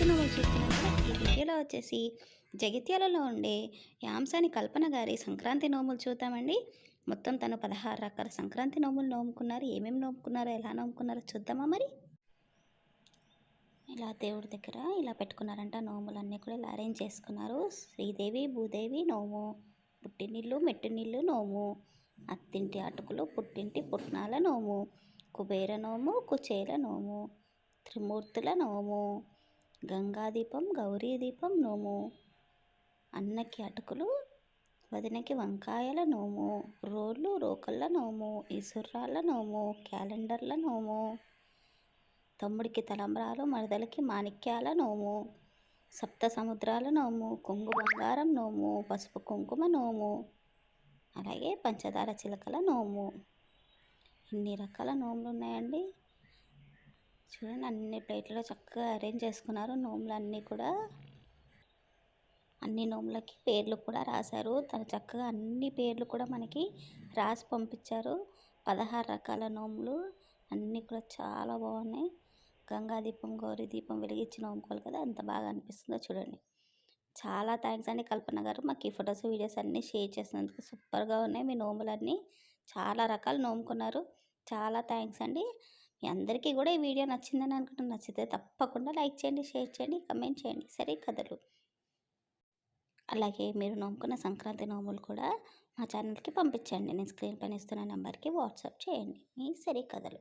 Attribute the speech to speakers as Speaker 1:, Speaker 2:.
Speaker 1: సంక్రాంతి చూస్తున్నాం కదా ఈ వీడియోలో వచ్చేసి జగిత్యాలలో ఉండే యాంసాని కల్పన గారి సంక్రాంతి నోములు చూద్దామండి. మొత్తం తను పదహారు రకాల సంక్రాంతి నోములు నోముకున్నారు. ఏమేమి నోముకున్నారో ఎలా నోముకున్నారో చూద్దామా మరి? ఇలా దేవుడి దగ్గర ఇలా పెట్టుకున్నారంట నోములన్నీ కూడా ఇలా అరేంజ్ చేసుకున్నారు. శ్రీదేవి భూదేవి నోము పుట్టినీళ్ళు మెట్టినీళ్ళు నోము అత్తింటి అటుకులు పుట్టింటి పుట్నాల నోము కుబేర నోము కుచేల నోము త్రిమూర్తుల నోము గంగాదీపం గౌరీ దీపం నోము. అన్నకి అటుకులు వదినకి వంకాయల నోము. రోళ్ళు రోకళ్ళ నోము ఇసుర్రాళ్ళ నోము క్యాలెండర్ల నోము. తమ్ముడికి తలంబ్రాలు మరదలకి మాణిక్యాల నోము. సప్త సముద్రాల నోము కొంగు బంగారం నోము పసుపు కుంకుమ నోము. అలాగే పంచదార చిలకల నోము. ఇన్ని రకాల నోములు ఉన్నాయండి చూడండి అన్ని ప్లేట్లో చక్కగా అరేంజ్ చేసుకున్నారు. నోములు అన్నీ కూడా అన్ని నోములకి పేర్లు కూడా రాశారు. తను చక్కగా అన్ని పేర్లు కూడా మనకి రాసి పంపించారు. పదహారు రకాల నోములు అన్నీ కూడా చాలా బాగున్నాయి. గంగా దీపం గౌరీ దీపం వెలిగించి నోముకోవాలి కదా ఎంత బాగా అనిపిస్తుందో చూడండి. చాలా థ్యాంక్స్ అండి కల్పన గారు. మాకు ఈ ఫొటోస్ వీడియోస్ అన్నీ షేర్ చేసినందుకు సూపర్గా ఉన్నాయి. మీ నోములన్నీ చాలా రకాలు నోముకున్నారు. చాలా థ్యాంక్స్ అండి. మీ అందరికీ కూడా ఈ వీడియో నచ్చిందని అనుకుంటున్నాను నచ్చితే తప్పకుండా లైక్ చేయండి షేర్ చేయండి కమెంట్ చేయండి. సరే కథలు. అలాగే మీరు నోముకున్న సంక్రాంతి నోములు కూడా మా ఛానల్కి పంపించండి. నేను స్క్రీన్ పైన ఇస్తున్న నెంబర్కి వాట్సాప్ చేయండి. మీ సరే కథలు.